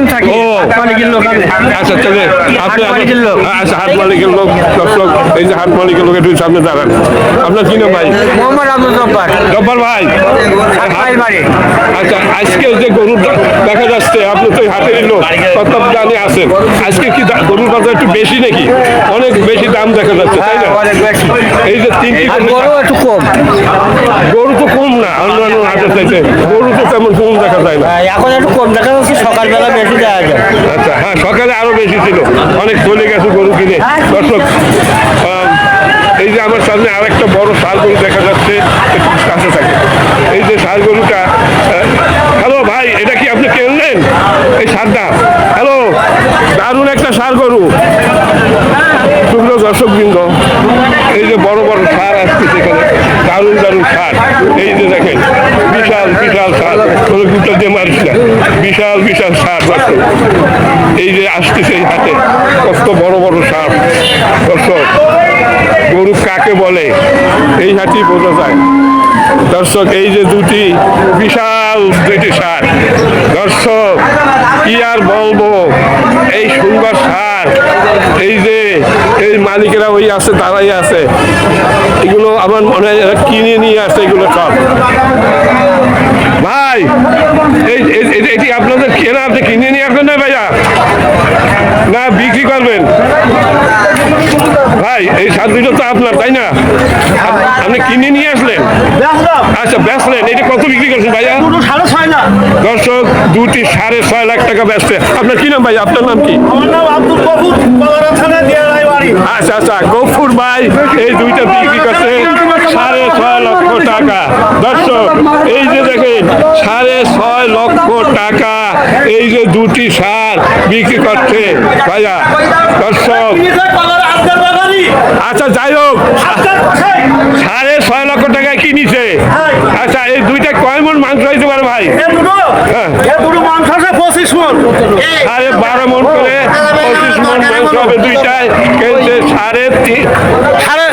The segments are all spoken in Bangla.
আমি থাকি। মালিকের লোক আচ্ছা আপনি। আচ্ছা হাট মালিকের লোক দর্শক এই যে হাট মালিকের লোক একটু সামনে দাঁড়ান। আপনার কি নাম ভাই? মোহাম্মদ আব্দুল জব্বার। জব্বার ভাই। হাট মাইল বাড়ি। আচ্ছা আজকে যে গরু দেখা যাচ্ছে আপনি তো আছেন। আজকে কি গরুর বাজার একটু বেশি নাকি? অনেক বেশি দাম দেখা যাচ্ছে তাই না? এই যে তিনটি গরু- একটু কম। গরু তো কম না অন্যান্য হাটের চাইতে। গরু তো তেমন কম দেখা যায় না। হ্যাঁ, এখন একটু কম। দেখা যাচ্ছে সকালবেলা বেশি দেওয়া যায় আচ্ছা হ্যাঁ সকালে আরও বেশি ছিল। অনেক চলে গেছে গরু কিনে। দর্শক এই যে আমার সামনে আরেকটা বড় সার গরু দেখা যাচ্ছে কাছে থাকে। এই যে সার গরুটা হ্যালো ভাই, এটা কি আপনি কিনলেন? এই সারটা হ্যালো, দারুণ একটা সার গরু। শুকনো দর্শক বৃন্দ এই যে বড় বড় সার আসছে সেখানে, দারুণ দারুণ সার এই যে দেখেন, বিশাল বিশাল সার কোনো গুটো দিয়ে মারিস না বিশাল বিশাল সাপ আছে। এই যে আসতেছে এই হাতে কত বড় বড় সাপ। দর্শক, গরু কাকে বলে? এই হাতি বোঝা যায়। দর্শক, এই যে দুটি বিশাল দুইটি সার দর্শক, কি আর বলব? এই সুন্দর সার এই যে এই মালিকেরা ওই আছে দাঁড়াই আছে। এগুলো আমার মনে হয় কিনে নিয়ে আসে এগুলো সব। ভাই এটি আপনাদের কেনা, আপনি কিনে নিয়ে আসবেন না ভাইয়া? না, বিক্রি করবেন। ভাই, এই দুটো তো আপনার, তাই না? আপনি কিনে নিয়ে আসলেন? আচ্ছা বেচলেন। এটা কত বিক্রি করছেন ভাইয়া? দর্শক দুটি সাড়ে ছয় লাখ টাকা বেচছে। আপনার কি নাম ভাই আপনার নাম কি? আমার নাম আব্দুল আচ্ছা আচ্ছা গফুর ভাই এই দুইটা বিক্রি করছে সাড়ে ছয় লক্ষ টাকা। দর্শক এই যে দেখেন সাড়ে ছয় লক্ষ টাকা এই যে দুটি সার বিক্রি করছে ভাইয়া। দর্শক আচ্ছা যাই হোক সাড়ে ছয় লক্ষ টাকায় কিনিছে আচ্ছা এই দুইটা কয় মন মাংস হইতে পারে ভাই? হ্যাঁ। সাড়ে বারো মন করে পঁচিশ মন মাংস হবে দুইটায়। সাড়ে তিন সাড়ে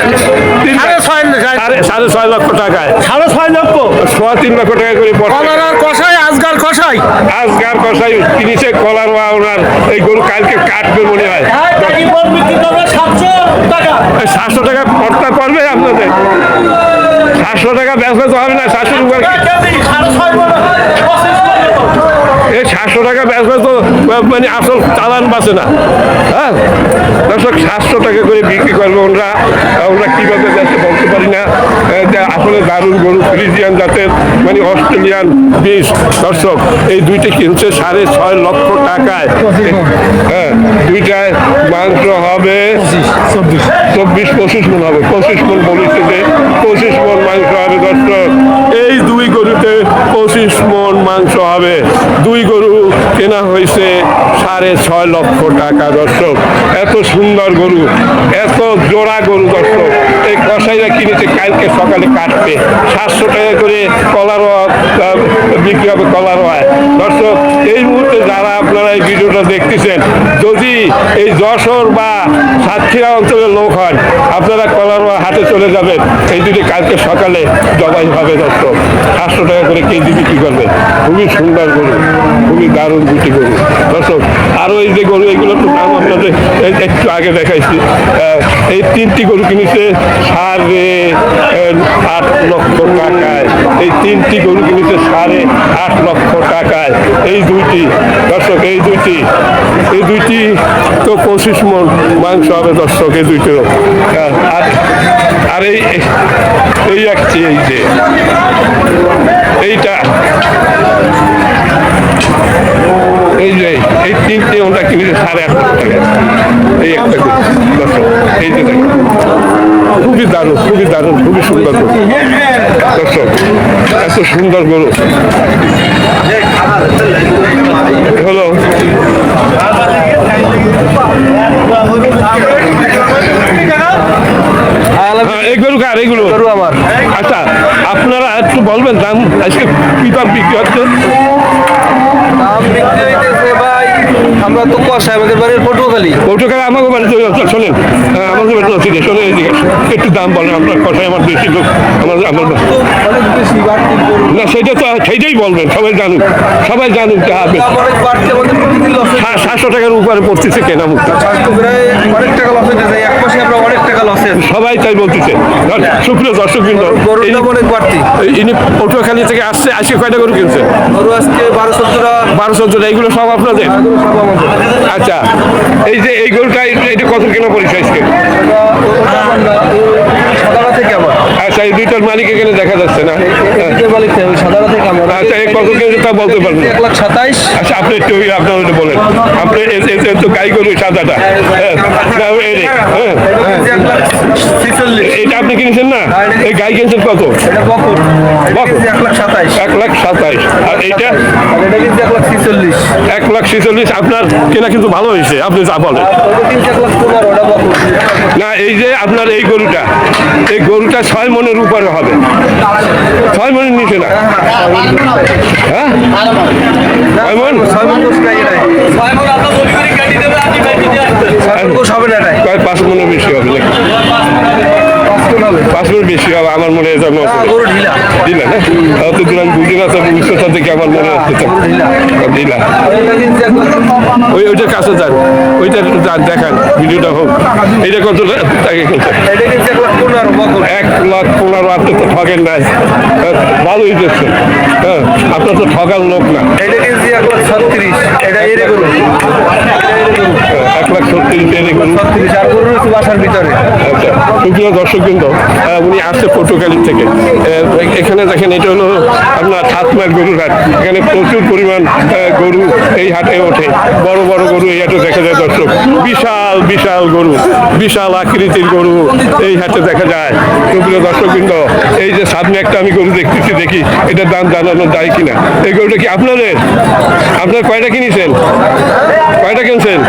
তিন লাখ। সাড়ে ছয় সাড়ে সাড়ে ছয় লক্ষ টাকায় সাড়ে ছয় লক্ষ সোয়া তিন লক্ষ টাকা করে পড়ছে কলারা কষাই আজগার কষাই কিনেছে কলার বা ওনার এই গরু কালকে কাটবে মনে হয়। সাতশো টাকা। কর্তা করবে আপনাদের? সাতশো টাকা বেচলে তো হবে না সাতশো রুপার এই সাতশো টাকা বেচলে তো মানে আসল চালান বাঁচে না। হ্যাঁ? দর্শক সাতশো টাকা করে বিক্রি করবে ওনারা। ওনারা কীভাবে বেচতে বলতে পারি না। আসলে দারুণ গরু ফ্রিজিয়ান জাতের মানে অস্ট্রেলিয়ান বীজ দর্শক, এই দুইটি কিনছে সাড়ে ছয় লক্ষ টাকায়। হ্যাঁ দুইটায় মাংস হবে চব্বিশ, পঁচিশ মন হবে, পঁচিশ মন যে পঁচিশ মন মাংস হবে দর্শক। এই দুই গরুতে পঁচিশ মন মাংস হবে। দুই গরু কেনা হয়েছে সাড়ে ছয় লক্ষ টাকা দর্শক। এত সুন্দর গরু, এত জোড়া গরু দর্শক। এই কষাইরা কিনেছে, কালকে সকালে কাটবে। সাতশো টাকা করে কলার বিক্রি হবে কলার হয় দর্শক, এই মুহূর্তে যারা আপনারা এই ভিডিওটা দেখতেছেন, যদি এই যশোর বা সাতক্ষীরা অঞ্চলের লোক হন, আপনারা কলার হাতে চলে যাবেন। এই দুটি কালকে সকালে জবাই হবে দর্শক। সাতশো টাকা করে কেজি বিক্রি করবেন। খুবই সুন্দর গরু, খুবই দারুণ দুটি গরু দর্শক আরও এই যে গরু, এগুলো তো দাম আপনাদের একটু আগে দেখাইছি। এই তিনটি গরু কিনেছে সাড়ে আট লক্ষ টাকায়। এই তিনটি গরু কিনেছে সাড়ে আট লক্ষ টাকায়। এই দুইটি, দর্শক, এই দুইটি এই দুইটি তো পঁচিশ মন মাংস হবে, দর্শক, এই আর আর এই এই একটি, এই যে, এইটা। এই যে এই তিনটে ওটা কিনেছে সাড়ে আট টাকা। এই একটা দর্শক এই যে খুবই দারুণ খুবই দারুণ খুবই সুন্দর দর্শক এত সুন্দর গরু। হলো হ্যাঁ এই গরু কার? এইগুলো গরু আমার। আচ্ছা আপনারা একটু বলবেন দাম আজকে কি দাম বিক্রি হচ্ছে দাম বিক্রি হইতেছে ভাই আমরা তো কষাই আমাদের বাড়ির পটুয়াখালী পটুয়াখালী আমাকে বাড়িতে শোনেন হ্যাঁ, আমাদের বাড়িতে নথিতে শোনেন এদিকে। একটু দাম বলেন আপনার কষায় আমার বেশি লোক আমার আমার না সেটা তো সেইটাই বলবেন সবাই জানুক। সবাই জানুক যে হ্যাঁ, লস আর সাতশো টাকার উপরে পড়তেছে কেনা মুক্তি প্রায় অনেক টাকা লস হইতেছে এক মাসে আমরা সবাই তাই বলতেছে সুপ্রিয় দর্শক ইনি- পটুয়াখালী থেকে আসছে আজকে কয়টা গরু কিনছে গরু আজকে বারো চোদ্দটা বারো চোদ্দ এইগুলো সব আপনাদের আচ্ছা এই যে এই গরুটা এটা কত কেনা পড়েছে আজকে আচ্ছা এই দুইটার মালিক এখানে দেখা যাচ্ছে না। হ্যাঁ। মালিক থেকে, থেকে আমার? আচ্ছা এই কত কিনছে তা বলতে পারবেন এক লাখ সাতাইশ। আচ্ছা আপনি একটু আপনার বলেন। আপনি তো গাই গরু সাদাটা। হ্যাঁ না, হ্যাঁ। এক লাখ ছিচল্লিশ। এটা আপনি কিনেছেন না? এই গাই কিনছেন কত? এক লাখ সাতাইশ। আর এইটা? এক লাখ ছিচল্লিশ। আপনার কেনা কিন্তু ভালো হয়েছে আপনি যা বলেন। না এই যে আপনার এই গরুটা এই গরুটা ছয় মনের উপরে হবে। ছয় মনের নিচে না। হ্যাঁ? ছয় মন? মন মন পাঁচ মনের বেশি হবে? পাঁচ হবে বেশি হবে আমার মনে হয় গরু ঢিলা। না? অত দূর আমি বুঝি উচ্চতা থেকে আমার মনে হচ্ছে তো ওই ওইটার কাছে যান ওইটা একটু যান দেখান ভিডিওটা হোক। এইটা কত কিনছি এক লাখ পনেরো আপনি তো ঠগেন নাই। হ্যাঁ, ভালোই দিচ্ছে হ্যাঁ আপনার তো ঠগার লোক না। এটা কিনছি এক লাখ ছত্রিশ। এটা এরে গরু। এক লাখ সত্তর দেখুন ছত্রিশ আর গরু রয়েছে বাসার ভিতরে। আচ্ছা সুপ্রিয় দর্শক কিন্তু উনি আসছে পটুয়াখালী থেকে। এখানে দেখেন এটা হলো আপনার ঠাতমার গরুর হাট। এখানে প্রচুর পরিমাণ গরু এই হাটে ওঠে। বড় বড় গরু এই হাটে দেখা যায় দর্শক। বিশাল বিশাল গরু বিশাল আকৃতির গরু এই হাটে দেখা যায়। সুপ্রিয় দর্শক এই যে সামনে একটা আমি গরু দেখতেছি দেখি এটার দাম জানানো যায় কিনা। এই গরুটা কি আপনাদের? আপনার কয়টা কিনেছেন? কয়টা কিনছেন?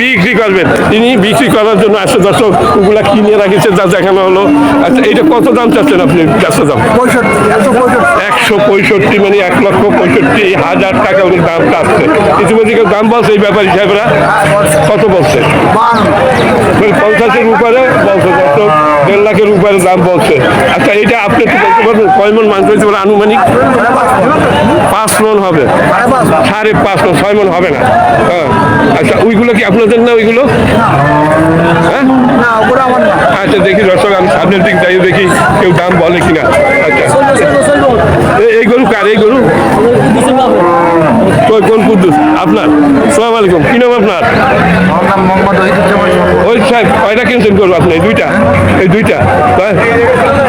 বিক্রি করবেন। তিনি বিক্রি করার জন্য আসো দর্শক ওগুলা কিনে রাখিছে যা দেখানো হলো। আচ্ছা এটা কত দাম চাচ্ছেন আপনি? চারশো দাম। একশো পঁয়ষট্টি। মানে এক লক্ষ পঁয়ষট্টি হাজার টাকা উনি দাম চাচ্ছে। ইতিমধ্যে কেউ দাম বলছে এই ব্যাপার হিসাবেরা কত বলছে? মানে পঞ্চাশের উপরে বলছে দর্শক দেড় লাখের উপরে দাম বলছে। এটা আপনি একটু বলতে পারবেন কয় মন মাংস হয়েছে বলে আনুমানিক? পাঁচ মন হবে। সাড়ে পাঁচ মন ছয় মন হবে না। হ্যাঁ। আচ্ছা ওইগুলো কি আপনাদের না ওইগুলো? হ্যাঁ? আচ্ছা দেখি দর্শক আমি সামনের দিক যাই দেখি কেউ দাম বলে কিনা। আচ্ছা। এই গরু কার? এই গরু? কই কোন কুদ্দুস? আপনার? সালাম আলাইকুম। কি নাম আপনার? ওই সাহেব কয়টা কিনছেন গরু আপনি? দুইটা? এই দুইটা? তাই?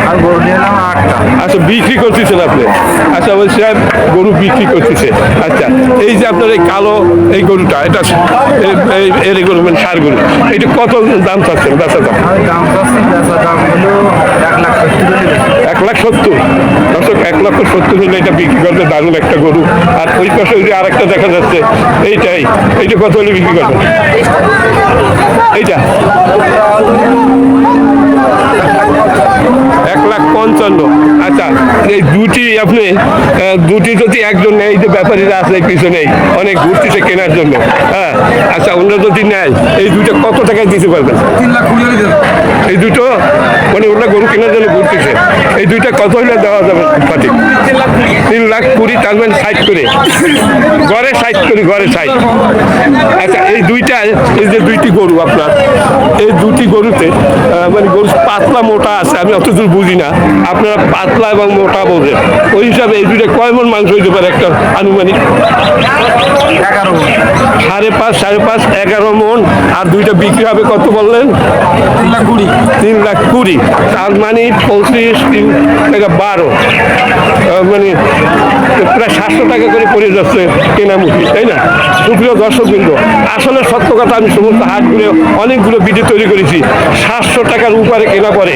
আর গরু নিয়ে এলাম আটটা আচ্ছা বিক্রি করতেছেন আপনি? আচ্ছা সাহেব গরু বিক্রি করতেছে। আচ্ছা এই যে আপনার এই কালো এই গরুটা এটা এর গরু মানে সার গরু এটা কত দাম চাচ্ছেন বেচা দাম? দাম চাচ্ছি বেচা দাম হলো এক লাখ সত্তর এক লাখ সত্তর? দর্শক এক লক্ষ সত্তর হলে এটা বিক্রি করতে দারুণ একটা গরু। আর ওই পাশে ওই যে আরেকটা দেখা যাচ্ছে এইটাই এইটা কত হলে বিক্রি করবেন? এইটা? এক লাখ পঞ্চান্ন। আচ্ছা এই দুটি আপনি দুটি যদি একজন নেয় এই যে ব্যাপারীরা আছে পিছনে অনেক ঘুরতেছে কেনার জন্য হ্যাঁ? আচ্ছা ওনারা যদি নেয় এই দুটো কত টাকায় দিতে পারবেন এই দুটো? মানে ওরা গরু কেনার জন্য ঘুরতেছে এই দুইটা কত হলে দেওয়া যাবে সঠিক? তিন লাখ কুড়ি। তার মানে সাইড করে। ঘরে সাইড করে ঘরে সাইড আচ্ছা এই দুইটা এই যে দুইটি গরু আপনার এই দুটি গরুতে মানে গরু পাতলা মোটা আছে আমি অত দূর বুঝি না আপনারা পাতলা এবং মোটা বোঝেন। ওই হিসাবে এই দুইটা কয় মন মাংস হইতে পারে একটা আনুমানিক? সাড়ে পাঁচ সাড়ে পাঁচ এগারো মন। আর দুইটা বিক্রি হবে কত বললেন? তিন লাখ কুড়ি। তার মানে পঁচিশ তিন টাকা বারো। মানে প্রায় সাতশো টাকা করে পড়ে যাচ্ছে কেনামুখী তাই না? সুপ্রিয় দর্শক বিন্দু আসলে সত্য কথা আমি সমস্ত হাটগুলো অনেকগুলো ভিডিও তৈরি করেছি। সাতশো টাকার উপরে কেনা পড়ে।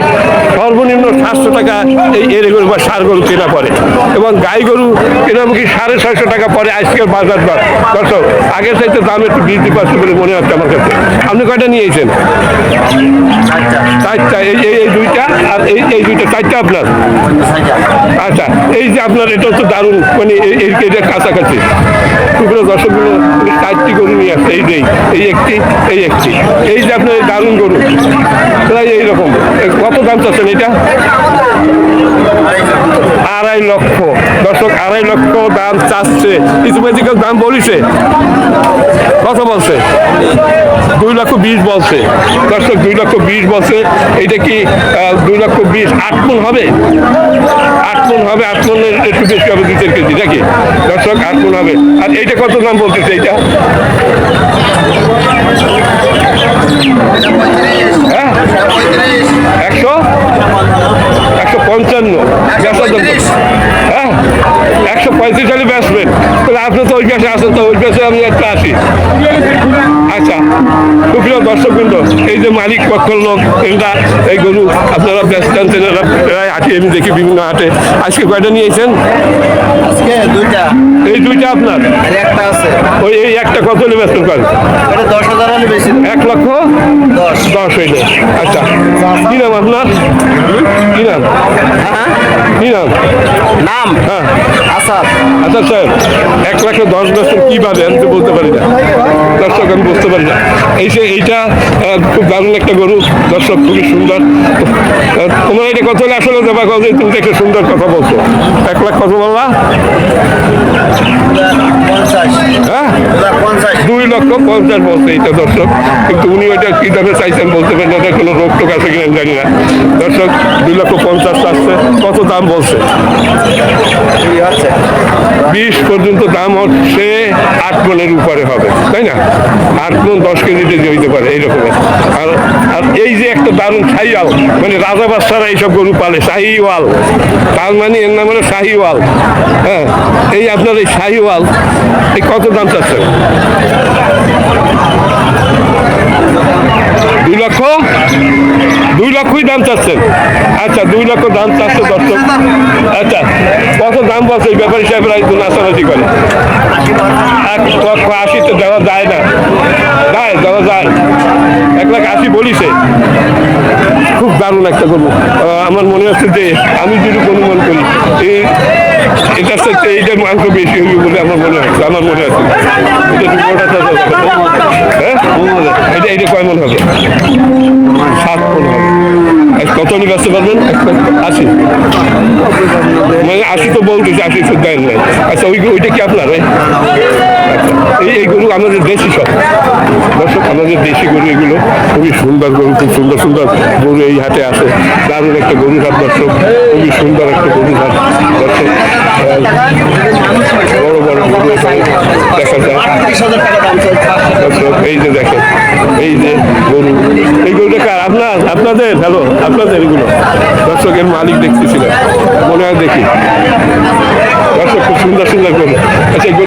সর্বনিম্ন সাতশো টাকা এই এরে গরু বা সার গরু কেনা পড়ে। এবং গাই গরু কেনামুখী সাড়ে ছয়শো টাকা পরে আজকের বাজার দর। দর্শক, আগের চাইতে দাম একটু বৃদ্ধি পাচ্ছে বলে মনে হচ্ছে আমার কাছে। আপনি কয়টা নিয়েছেন? চারটা। এই এই দুইটা আর এই এই দুইটা চারটা আপনার? আচ্ছা এই যে আপনার, এটা তো দারুণ মানে এই কাছাকাছি। টুকরো দর্শকগুলো চারটি গরু নিয়ে আসছে, এই যে এই একটি এই একটি। এই যে আপনার দারুণ গরু, প্রায় এইরকম। কত দাম চাচ্ছেন এটা? আড়াই লক্ষ। দর্শক, আড়াই লক্ষ দাম চাচ্ছে। ইতিমধ্যে কেউ দাম বলিছে? কত বলছে। দুই লক্ষ বিশ বলছে। দর্শক, দুই লক্ষ বিশ বলছে। এটা কি দুই লক্ষ বিশ আট মন হবে? আট মন হবে, আট মনের একটু বেশি হবে দু চার কেজি, নাকি? দর্শক, আট মন হবে। আর এইটা কত দাম বলতেছে এইটা? হ্যাঁ? একশো? পঞ্চান্ন। দাম হ্যাঁ একশো পঁয়ত্রিশ হলে বেচবেন তাহলে আপনি তো ওই পাশে আছেন তো ওই পাশে আমি একটা আসি। আচ্ছা সুপ্রিয় দর্শকবৃন্দ এই যে মালিক পক্ষের লোক এরা এই গরু আপনারা ব্যস্ত আনছেন এরা প্রায় হাটে আমি দেখি বিভিন্ন হাটে। আজকে কয়টা নিয়েছেন? এই দুইটা আপনার? একটা আছে। ওই এই একটা কত হলে ব্যস্ত করেন এক লক্ষ? দশ। দশ হইলে। আচ্ছা কি নাম আপনার? কি নাম? হ্যাঁ কি নাম? নাম? হ্যাঁ। আসাদ। আচ্ছা স্যার এক লাখে দশ বছর কীভাবে আমি তো বলতে পারি না। দর্শক আমি বুঝতে পারি না। এই যে এইটা খুব দারুণ একটা গরু। দর্শক খুবই সুন্দর। তোমার এটা কত হলে আসলে দেবা কত তুমি একটা সুন্দর কথা বলছো? এক লাখ কত বললা? হ্যাঁ? দুই লক্ষ পঞ্চাশ বলছে এইটা দর্শক। কিন্তু উনি ওইটা কী দামে চাইছেন বলতে পারেন না। কোনো রোগ টোক আছে কিনা জানি না। দর্শক দুই লক্ষ পঞ্চাশ চাচ্ছে কত দাম বলছে? বিশ পর্যন্ত দাম হচ্ছে আট মনের উপরে হবে, তাই না? আট মন দশ কেজিতে হইতে পারে এইরকমের আর আর এই যে একটা দারুণ শাহিওয়াল মানে রাজা বাচ্চারা এইসব গরু পালে, শাহিওয়াল। তার মানে এর নাম হলো শাহিওয়াল। হ্যাঁ এই আপনার এই শাহিওয়াল, এই কত দাম চাচ্ছেন? দুই লক্ষ? দুই লক্ষই দাম চাচ্ছেন? আচ্ছা দুই লক্ষ দাম চারশো দর্শক। আচ্ছা কত দাম বলছে এই ব্যাপারী সাহেবরা একটু নাচানাচি করে? আশি তো দেওয়া যায় না। যায়, দেওয়া যায়। এক লাখ আশি বলিছে। খুব দারুণ একটা করব আমার মনে হচ্ছে যে আমি যদি অনুমান করি, এই এটার সাথে এইটার মাংস বেশি হবে বলে আমার মনে হচ্ছে আমার মনে হচ্ছে হবে। হ্যাঁ? এটা এটা কয় মন হবে? সাত মন হবে। কত নিয়ে ব্যস্ত পারবেন? আশি। মানে আশি তো বলতেছে, আশি দেন নাই। আচ্ছা ওই ওইটা কি আপনার, এই? এই গরু আমাদের দেশি সব। আমাদের দেশি গরু এগুলো খুবই সুন্দর গরু, খুব সুন্দর সুন্দর গরু এই হাটে আছে দারুণ একটা গরু হাট, দর্শক। খুবই সুন্দর একটা গরু হাট, দর্শক। এই যে দেখেন, এই যে গরু। এই গরুটা কার? আপনার, আপনাদের, হ্যালো, আপনাদের এগুলো। দর্শকের মালিক দেখতেছিলেন। মনে হয় দেখি। দর্শক খুব সুন্দর সুন্দর গরু